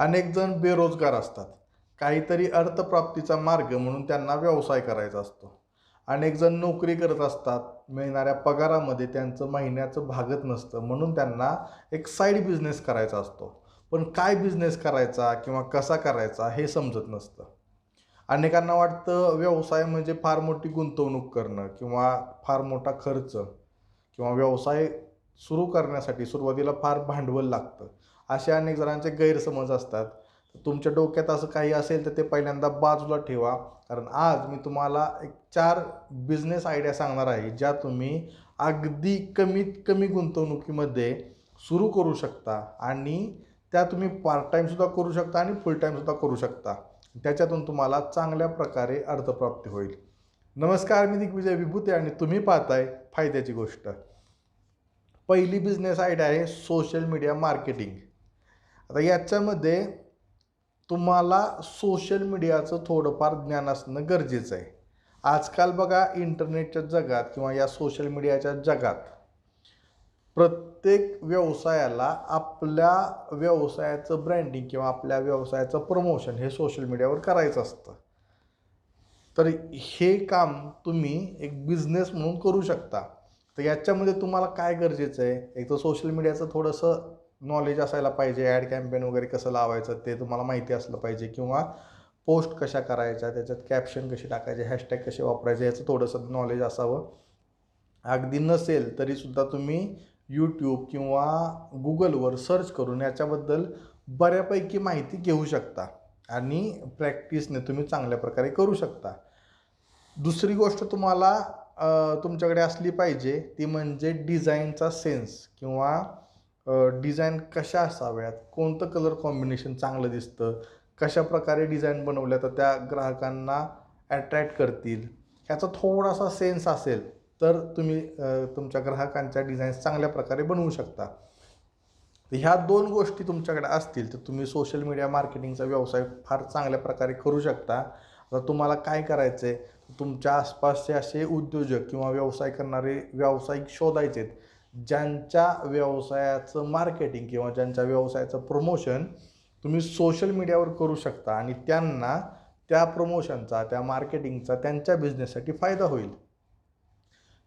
अनेक जण बेरोजगार असतात. काहीतरी अर्थप्राप्तीचा मार्ग म्हणून त्यांना व्यवसाय करायचा असतो. अनेक जण नोकरी करत असतात. मिळणाऱ्या पगारामध्ये त्यांचं महिन्याचं भागत नसतं म्हणून त्यांना एक साईड बिझनेस करायचा असतो. पण काय बिझनेस करायचा किंवा कसा करायचा हे समजत नसतं. अनेकांना वाटतं व्यवसाय म्हणजे फार मोठी गुंतवणूक करणं किंवा फार मोठा खर्च किंवा व्यवसाय सुरू करण्यासाठी सुरुवातीला फार भांडवल लागतं. असे अनेक जणांचे गैरसमज असतात. तुमच्या डोक्यात असं काही असेल तर ते पहिल्यांदा बाजूला ठेवा. कारण आज मी तुम्हाला एक चार बिझनेस आयडिया सांगणार आहे ज्या तुम्ही अगदी कमीत कमी गुंतवणुकीमध्ये सुरू करू शकता आणि त्या तुम्ही पार्ट टाईमसुद्धा करू शकता आणि फुल टाईमसुद्धा करू शकता. त्याच्यातून तुम्हाला चांगल्या प्रकारे अर्थप्राप्ती होईल. नमस्कार मी दिग्विजय विभूते आणि तुम्ही पाहताय फायद्याची गोष्ट. पहिली बिझनेस आयडिया आहे सोशल मीडिया मार्केटिंग आता याच्यामध्ये तुम्हाला सोशल मीडियाचं थोडंफार ज्ञान असणं गरजेचं आहे. आजकाल बघा इंटरनेटच्या जगात किंवा या सोशल मीडियाच्या जगात प्रत्येक व्यवसायाला आपल्या व्यवसायाचं ब्रँडिंग किंवा आपल्या व्यवसायाचं प्रमोशन हे सोशल मीडियावर करायचं असतं. तर हे काम तुम्ही एक बिझनेस म्हणून करू शकता. तर याच्यामध्ये तुम्हाला काय गरजेचं आहे? एक तर सोशल मीडियाचं थोडंसं नॉलेज असायला पाहिजे ॲड कॅम्पेन वगैरे कसं लावायचं ते तुम्हाला माहिती असलं पाहिजे किंवा पोस्ट कशा करायच्या त्याच्यात कॅप्शन कसे टाकायचे हॅशटॅग कसे वापरायचे याचं थोडंसं नॉलेज असावं. अगदी नसेल तरीसुद्धा तुम्ही यूट्यूब किंवा गुगलवर सर्च करून याच्याबद्दल बऱ्यापैकी माहिती घेऊ शकता आणि प्रॅक्टिसने तुम्ही चांगल्या प्रकारे करू शकता. दुसरी गोष्ट तुम्हाला तुमच्याकडे असली पाहिजे ती म्हणजे डिझाईनचा सेन्स किंवा डिझाईन कशा असाव्यात? कोणतं कलर कॉम्बिनेशन चांगलं दिसतं? कशा प्रकारे डिझाईन बनवल्या तर त्या ग्राहकांना अट्रॅक्ट करतील? ह्याचा थोडासा सेन्स असेल तर तुम्ही तुमच्या ग्राहकांच्या डिझाईन्स चांगल्या प्रकारे बनवू शकता. तर ह्या दोन गोष्टी तुमच्याकडे असतील तर तुम्ही सोशल मीडिया मार्केटिंगचा व्यवसाय फार चांगल्या प्रकारे करू शकता. आता तुम्हाला काय करायचं आहे तुमच्या आसपासचे असे उद्योजक किंवा व्यवसाय करणारे व्यावसायिक शोधायचे ज्यांच्या व्यवसायाचं मार्केटिंग किंवा ज्यांच्या व्यवसायाचं प्रमोशन तुम्ही सोशल मीडियावर करू शकता आणि त्यांना त्या प्रमोशनचा त्या मार्केटिंगचा त्यांच्या बिझनेससाठी फायदा होईल.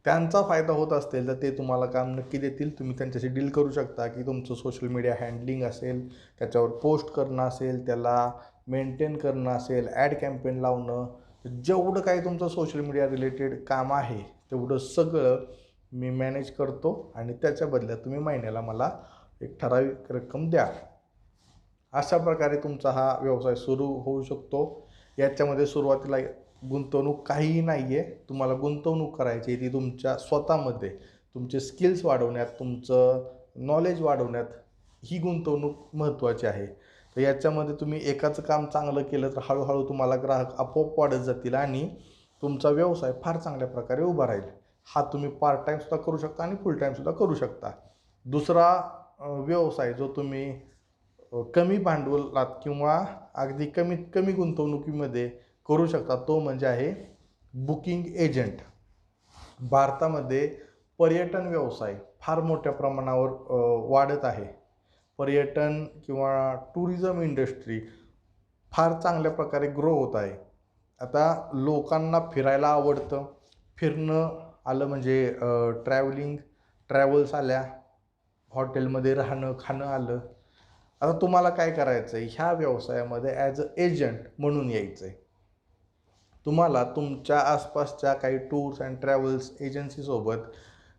त्यांचा फायदा होत असेल तर ते तुम्हाला काम नक्की देतील. तुम्ही त्यांच्याशी डील करू शकता की तुमचं सोशल मीडिया हँडलिंग असेल त्याच्यावर पोस्ट करणं असेल त्याला मेंटेन करणं असेल ॲड कॅम्पेन लावणं जेवढं काही तुमचं सोशल मीडिया रिलेटेड काम आहे तेवढं सगळं मी मॅनेज करतो आणि त्याच्या बदल्यात तुम्ही महिन्याला मला एक ठराविक रक्कम द्या. अशा प्रकारे तुमचा हा व्यवसाय सुरू होऊ शकतो. याच्यामध्ये सुरुवातीला गुंतवणूक काहीही नाही आहे तुम्हाला गुंतवणूक करायची आहे ती तुमच्या स्वतःमध्ये. तुमचे स्किल्स वाढवण्यात तुमचं नॉलेज वाढवण्यात ही गुंतवणूक महत्त्वाची आहे. तर याच्यामध्ये तुम्ही एकाचं काम चांगलं केलं तर हळूहळू तुम्हाला ग्राहक आपोआप वाढत जातील आणि तुमचा व्यवसाय फार चांगल्या प्रकारे उभा राहील. हा तुम्ही पार्ट टाईमसुद्धा करू शकता आणि फुल टाईमसुद्धा करू शकता. दुसरा व्यवसाय जो तुम्ही कमी भांडवलात किंवा अगदी कमीत कमी गुंतवणुकीमध्ये करू शकता तो म्हणजे आहे बुकिंग एजंट भारतामध्ये पर्यटन व्यवसाय फार मोठ्या प्रमाणावर वाढत आहे. पर्यटन किंवा टुरिझम इंडस्ट्री फार चांगल्या प्रकारे ग्रो होत आहे. आता लोकांना फिरायला आवडतं. फिरणं आलं म्हणजे ट्रॅव्हलिंग ट्रॅव्हल्स आल्या हॉटेलमध्ये राहणं खाणं आलं. आता तुम्हाला काय करायचं आहे ह्या व्यवसायामध्ये ॲज अ एजंट म्हणून यायचं आहे तुम्हाला तुमच्या आसपासच्या काही टूर्स अँड ट्रॅव्हल्स एजन्सीसोबत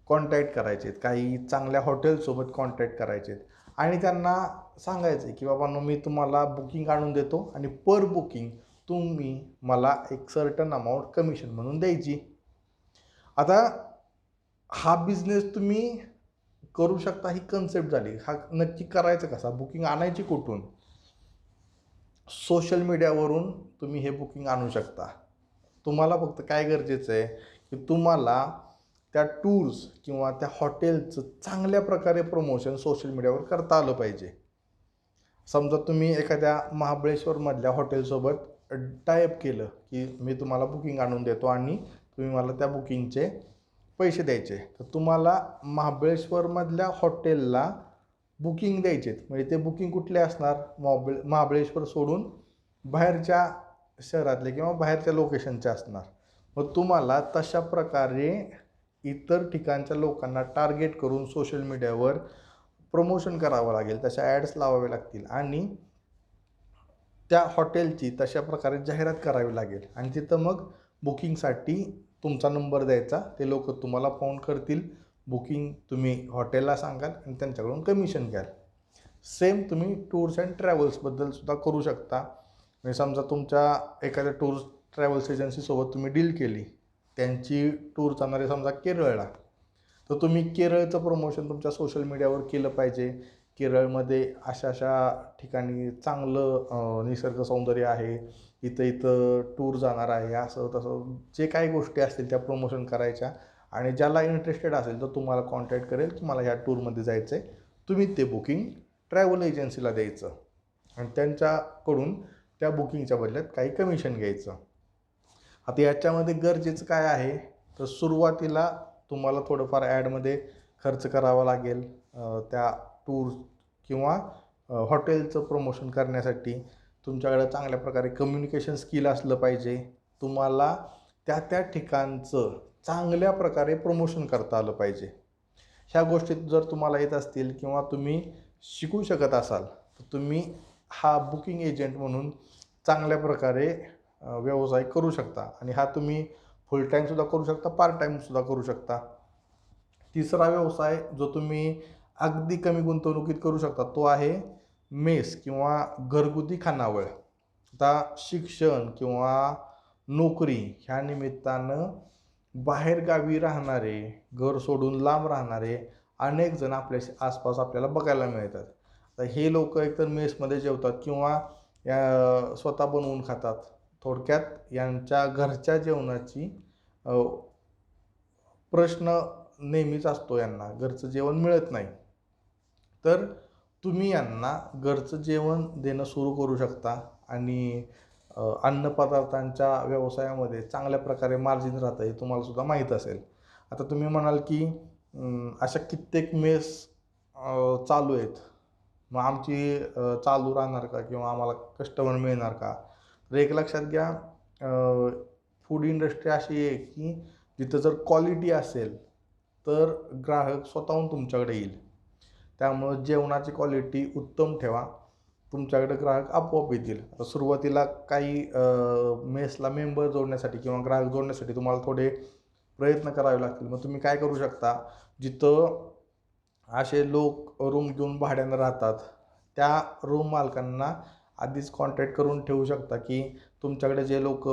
कॉन्टॅक्ट करायचे आहेत. काही चांगल्या हॉटेलसोबत कॉन्टॅक्ट करायचे आहेत. आणि त्यांना सांगायचं आहे की बाबांनो मी तुम्हाला बुकिंग आणून देतो आणि पर बुकिंग तुम्ही मला एक सर्टन अमाऊंट कमिशन म्हणून द्यायची. आता हा बिझनेस तुम्ही करू शकता ही कन्सेप्ट झाली. हा नक्की करायचं कसा? बुकिंग आणायची कुठून? सोशल मीडियावरून तुम्ही हे बुकिंग आणू शकता. तुम्हाला फक्त काय गरजेचं आहे? की तुम्हाला त्या टूर्स किंवा त्या हॉटेलचं चांगल्या प्रकारे प्रमोशन सोशल मीडियावर करता आलं पाहिजे. समजा तुम्ही एखाद्या महाबळेश्वरमधल्या हॉटेलसोबत टायअप केलं की मी तुम्हाला बुकिंग आणून देतो आणि तुम्ही मला त्या बुकिंगचे पैसे द्यायचे. तर तुम्हाला महाबळेश्वरमधल्या हॉटेलला बुकिंग द्यायचे म्हणजे ते बुकिंग कुठले असणार? महाबळे महाबळेश्वर सोडून बाहेरच्या शहरातले किंवा बाहेरच्या लोकेशनचे असणार. मग तुम्हाला तशा प्रकारे इतर ठिकाणच्या लोकांना टार्गेट करून सोशल मीडियावर प्रमोशन करावं लागेल. तशा ॲड्स लावावे लागतील आणि त्या हॉटेलची तशा प्रकारे जाहिरात करावी लागेल. आणि तिथं मग बुकिंगसाठी तुमचा नंबर द्यायचा. ते लोक तुम्हाला फोन करतील. बुकिंग तुम्ही हॉटेलला सांगाल आणि त्यांच्याकडून कमिशन घ्याल. सेम तुम्ही टूर्स अँड ट्रॅव्हल्सबद्दल सुद्धा करू शकता. म्हणजे समजा तुमच्या एखाद्या टूर्स ट्रॅव्हल्स एजन्सीसोबत तुम्ही डील केली. त्यांची टूर जाणारे समजा केरळला. तर तुम्ही केरळचं प्रमोशन तुमच्या सोशल मीडियावर केलं पाहिजे. केरळमध्ये अशा अशा ठिकाणी चांगलं निसर्ग सौंदर्य आहे. इथं इथं टूर जाणार आहे असं तसं जे काही गोष्टी असतील त्या प्रमोशन करायच्या. आणि ज्याला इंटरेस्टेड असेल तर तुम्हाला कॉन्टॅक्ट करेल की मला ह्या टूरमध्ये जायचं आहे तुम्ही ते बुकिंग ट्रॅव्हल एजन्सीला द्यायचं. आणि त्यांच्याकडून त्या बुकिंगच्या बदल्यात काही कमिशन घ्यायचं. आता याच्यामध्ये गरजेचं काय आहे? तर सुरुवातीला तुम्हाला थोडंफार ॲडमध्ये खर्च करावा लागेल. त्या टूर किंवा हॉटेलचं प्रमोशन करण्यासाठी तुमच्याकडं चांगल्या प्रकारे कम्युनिकेशन स्किल असलं पाहिजे. तुम्हाला त्या त्या ठिकाणचं चांगल्या प्रकारे प्रमोशन करता आलं पाहिजे. ह्या गोष्टीत जर तुम्हाला येत असतील किंवा तुम्ही शिकू शकत असाल तर तुम्ही हा बुकिंग एजंट म्हणून चांगल्या प्रकारे व्यवसाय करू शकता. आणि हा तुम्ही फुल टाईमसुद्धा करू शकता पार्ट टाईमसुद्धा करू शकता. तिसरा व्यवसाय जो तुम्ही अगदी कमी गुंतवणुकीत करू शकता तो आहे मेस किंवा घरगुती खानावळ. आता शिक्षण किंवा नोकरी ह्या निमित्तानं बाहेरगावी राहणारे घर सोडून लांब राहणारे अनेक जण आपल्या आसपास आपल्याला बघायला मिळतात. तर हे लोक एकतर मेसमध्ये जेवतात किंवा या स्वतः बनवून खातात. थोडक्यात यांच्या घरच्या जेवणाची प्रश्न नेहमीच असतो यांना. घरचं जेवण मिळत नाही. तर तुम्ही यांना घरचं जेवण देणं सुरू करू शकता आणि अन्नपदार्थांच्या व्यवसायामध्ये चांगल्या प्रकारे मार्जिन राहतं हे तुम्हालासुद्धा माहीत असेल. आता तुम्ही म्हणाल की अशा कित्येक मेस चालू आहेत. मग आमची चालू राहणार का किंवा आम्हाला कस्टमर मिळणार का? तर एक लक्षात घ्या फूड इंडस्ट्री अशी आहे की जिथं जर क्वालिटी असेल तर ग्राहक स्वतःहून तुमच्याकडे येईल. त्यामुळं जेवणाची क्वालिटी उत्तम ठेवा. तुमच्याकडे ग्राहक आपोआप येतील. सुरुवातीला काही मेसला मेंबर जोडण्यासाठी किंवा ग्राहक जोडण्यासाठी तुम्हाला थोडे प्रयत्न करावे लागतील. मग तुम्ही काय करू शकता? जिथं असे लोक रूम घेऊन भाड्यानं राहतात त्या रूम मालकांना आधीच कॉन्टॅक्ट करून ठेवू शकता की तुमच्याकडे जे लोक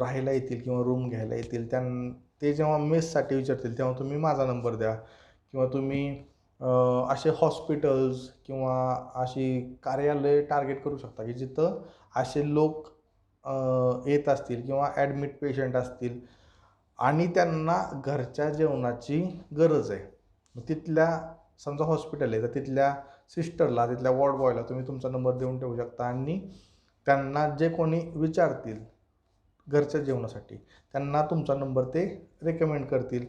राहायला येतील किंवा रूम घ्यायला येतील त्यां ते जेव्हा मेससाठी विचारतील तेव्हा तुम्ही माझा नंबर द्या. किंवा तुम्ही असे हॉस्पिटल्स किंवा अशी कार्यालय टार्गेट करू शकता की जिथं असे लोक येत असतील किंवा ॲडमिट पेशंट असतील आणि त्यांना घरच्या जेवणाची गरज आहे. तिथल्या समजा हॉस्पिटल आहे तर तिथल्या सिस्टरला तिथल्या वॉर्ड बॉयला तुम्ही तुमचा नंबर देऊन ठेवू शकता आणि त्यांना जे कोणी विचारतील घरच्या जेवणासाठी त्यांना तुमचा नंबर ते रेकमेंड करतील.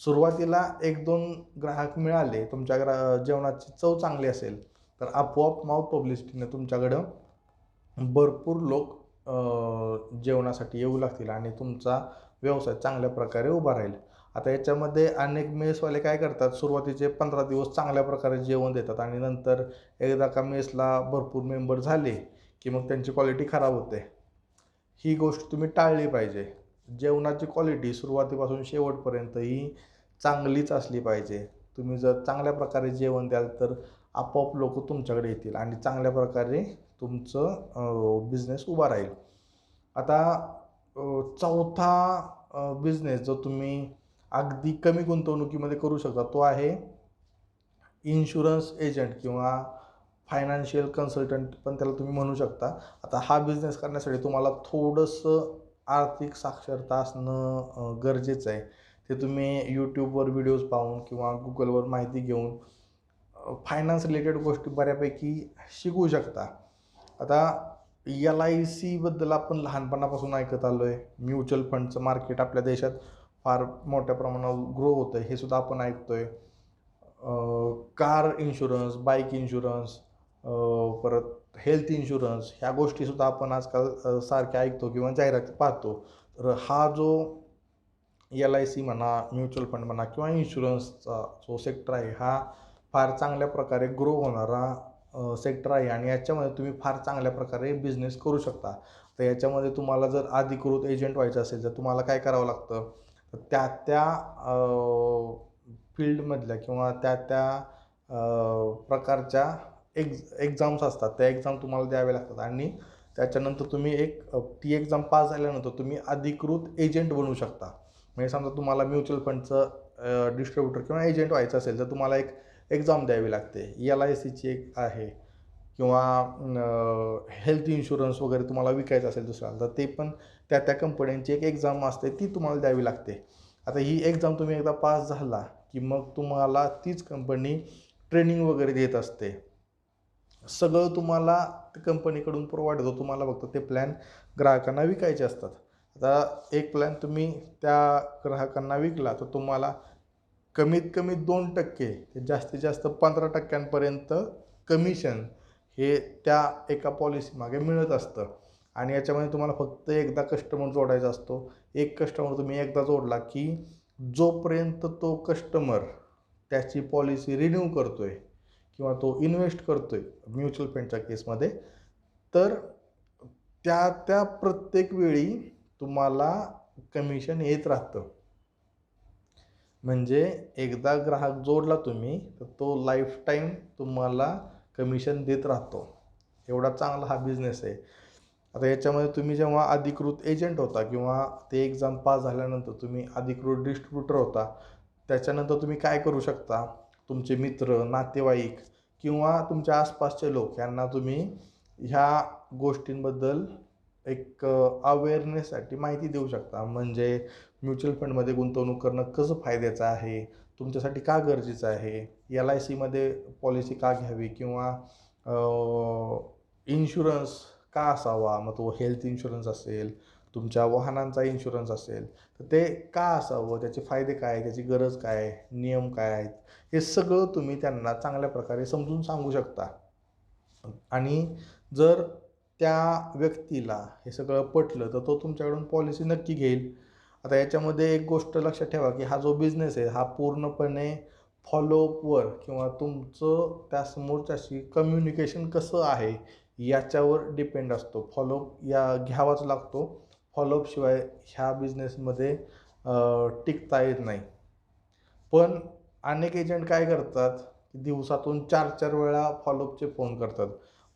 सुरुवातीला एक दोन ग्राहक मिळाले तुमच्या ग्रा जेवणाची चव चांगली असेल तर आपोआप माउथ पब्लिसिटीने तुमच्याकडं भरपूर लोक जेवणासाठी येऊ लागतील आणि तुमचा व्यवसाय चांगल्या प्रकारे उभा राहील. आता याच्यामध्ये अनेक मेसवाले काय करतात सुरुवातीचे पंधरा दिवस चांगल्या प्रकारे जेवण देतात आणि नंतर एकदा का मेसला भरपूर मेंबर झाले की मग त्यांची क्वालिटी खराब होते. ही गोष्ट तुम्ही टाळली पाहिजे. जेवणाची क्वालिटी सुरुवातीपासून शेवटपर्यंत ही चांगलीच असली पाहिजे. तुम्ही जर चांगल्या प्रकारे जेवण द्याल तर आपोआप लोक तुमच्याकडे येतील आणि चांगल्या प्रकारे तुमचं बिझनेस उभा राहील. आता चौथा बिझनेस जो तुम्ही अगदी कमी गुंतवणुकीमध्ये करू शकता तो आहे इन्शुरन्स एजंट किंवा फायनान्शियल कन्सल्टंट पण त्याला तुम्ही म्हणू शकता. आता हा बिझनेस करण्यासाठी तुम्हाला थोडंसं आर्थिक साक्षरता असणं गरजेचं आहे. ते तुम्ही यूट्यूबवर व्हिडिओज पाहून किंवा गुगलवर माहिती घेऊन फायनान्स रिलेटेड गोष्टी बऱ्यापैकी शिकू शकता. आता एल आय सीबद्दल आपण लहानपणापासून ऐकत आलो आहे म्युच्युअल फंडचं मार्केट आपल्या देशात फार मोठ्या प्रमाणावर ग्रो होतं आहे हे सुद्धा आपण ऐकतो आहे कार इन्शुरन्स बाईक इन्शुरन्स परत हेल्थ इन्शुरन्स ह्या गोष्टीसुद्धा आपण आजकाल सारख्या ऐकतो किंवा जाहिरात पाहतो. तर हा जो एल आय सी म्हणा म्युच्युअल फंड म्हणा किंवा इन्शुरन्सचा जो सेक्टर आहे हा फार चांगल्या प्रकारे ग्रो होणारा सेक्टर आहे आणि याच्यामध्ये तुम्ही फार चांगल्या प्रकारे बिझनेस करू शकता. तर याच्यामध्ये तुम्हाला जर अधिकृत एजंट व्हायचं असेल तर तुम्हाला काय करावं लागतं? तर त्या त्या फील्डमधल्या किंवा त्या त्या प्रकारच्या एक्झ एक्झाम्स असतात. त्या एक्झाम तुम्हाला द्याव्या लागतात. आणि त्याच्यानंतर तुम्ही एक ती एक्झाम पास झाल्यानंतर तुम्ही अधिकृत एजंट बनू शकता. म्हणजे समजा तुम्हाला म्युच्युअल फंडचं डिस्ट्रीब्युटर किंवा एजंट व्हायचं असेल तर तुम्हाला एक एक्झाम द्यावी लागते. एल आय सीची एक आहे. किंवा हेल्थ इन्शुरन्स वगैरे तुम्हाला विकायचं असेल दुसऱ्याला तर ते पण त्या त्या कंपन्यांची एक एक्झाम असते ती तुम्हाला द्यावी लागते. आता ही एक्झाम तुम्ही एकदा पास झाला की मग तुम्हाला तीच कंपनी ट्रेनिंग वगैरे देत असते. सगळं तुम्हाला कंपनीकडून प्रोव्हाइड होतं. तुम्हाला फक्त ते प्लॅन ग्राहकांना विकायचे असतात. आता एक प्लॅन तुम्ही त्या ग्राहकांना विकला तर तुम्हाला कमीत कमी दोन टक्के ते जास्तीत जास्त पंधरा टक्क्यांपर्यंत कमिशन हे त्या एका पॉलिसीमागे मिळत असतं. आणि याच्यामध्ये तुम्हाला फक्त एकदा कस्टमर जोडायचा असतो. एक कस्टमर तुम्ही एकदा जोडला की जोपर्यंत तो कस्टमर त्याची पॉलिसी रिन्यू करतो आहे किंवा तो इन्व्हेस्ट आहे म्युच्युअल फंडच्या केसमध्ये तर त्या त्या प्रत्येक वेळी तुम्हाला कमिशन येत राहतं. म्हणजे एकदा ग्राहक जोडला तुम्ही तर तो लाईफटाईम तुम्हाला कमिशन देत राहतो. एवढा चांगला हा बिझनेस आहे. आता याच्यामध्ये तुम्ही जेव्हा अधिकृत एजंट होता किंवा ते एक्झाम पास झाल्यानंतर तुम्ही अधिकृत डिस्ट्रीब्युटर होता त्याच्यानंतर तुम्ही काय करू शकता? तुमचे मित्र नातेवाईक किंवा तुमच्या आसपासचे लोक यांना तुम्ही ह्या गोष्टींबद्दल एक अवेअरनेससाठी माहिती देऊ शकता. म्हणजे म्युच्युअल फंडमध्ये गुंतवणूक करणं कसं फायद्याचं आहे? तुमच्यासाठी का गरजेचं आहे? एल आय सीमध्ये पॉलिसी का घ्यावी? किंवा इन्शुरन्स का असावा? मग तो हेल्थ इन्शुरन्स असेल तुमच्या वाहनांचा इन्शुरन्स असेल तर ते का असावं? त्याचे फायदे काय त्याची गरज काय आहे? नियम काय आहेत? हे सगळं तुम्ही त्यांना चांगल्या प्रकारे समजून सांगू शकता. आणि जर त्या व्यक्तीला हे सगळं पटलं तर तो तुमच्याकडून पॉलिसी नक्की घेईल. आता याच्यामध्ये एक गोष्ट लक्षात ठेवा की हा जो बिझनेस आहे हा पूर्णपणे फॉलोअपवर किंवा तुमचं त्या समोरच्याशी कम्युनिकेशन कसं आहे याच्यावर डिपेंड असतो. फॉलोअप या घ्यावाच लागतो. फॉलोअपशिवाय ह्या बिझनेसमध्ये टिकता येत नाही. पण अनेक एजंट काय करतात की दिवसातून चार चार वेळा फॉलोअपचे फोन करतात.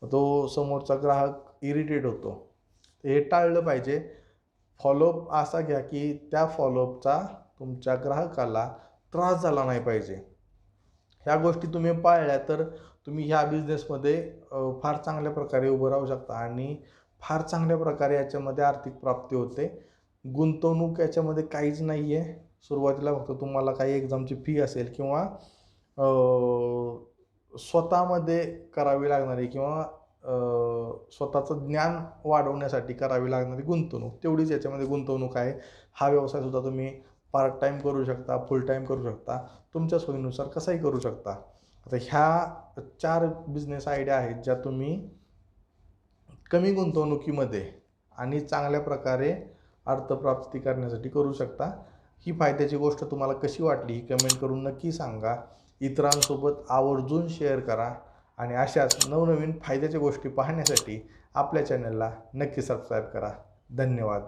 तो समोरचा ग्राहक इरिटेट होतो. हे टाळलं पाहिजे. फॉलोअप असा घ्या की त्या फॉलोअपचा तुमच्या ग्राहकाला त्रास झाला नाही पाहिजे. ह्या गोष्टी तुम्ही पाळल्या तर तुम्ही ह्या बिझनेसमध्ये फार चांगल्या प्रकारे उभं राहू शकता आणि फार चांगल्या प्रकारे याच्यामध्ये आर्थिक प्राप्ती होते. गुंतवणूक याच्यामध्ये काहीच नाही आहे सुरुवातीला फक्त तुम्हाला काही एक्झामची फी असेल किंवा स्वतःमध्ये करावी लागणारी किंवा स्वतःचं ज्ञान वाढवण्यासाठी करावी लागणारी गुंतवणूक. तेवढीच याच्यामध्ये गुंतवणूक आहे. हा व्यवसायसुद्धा तुम्ही पार्ट टाईम करू शकता फुल टाईम करू शकता. तुमच्या सोयीनुसार कसाही करू शकता. आता ह्या चार बिझनेस आयडिया आहेत ज्या तुम्ही कमी गुंतवणुकीमध्ये आणि चांगल्या प्रकारे अर्थप्राप्ती करण्यासाठी करू शकता. ही फायद्याची गोष्ट तुम्हाला कशी वाटली ही कमेंट करून नक्की सांगा. इतरांसोबत आवर्जून शेअर करा आणि अशाच नवनवीन फायद्याच्या गोष्टी पाहण्यासाठी आपल्या चॅनलला नक्की सबस्क्राईब करा. धन्यवाद.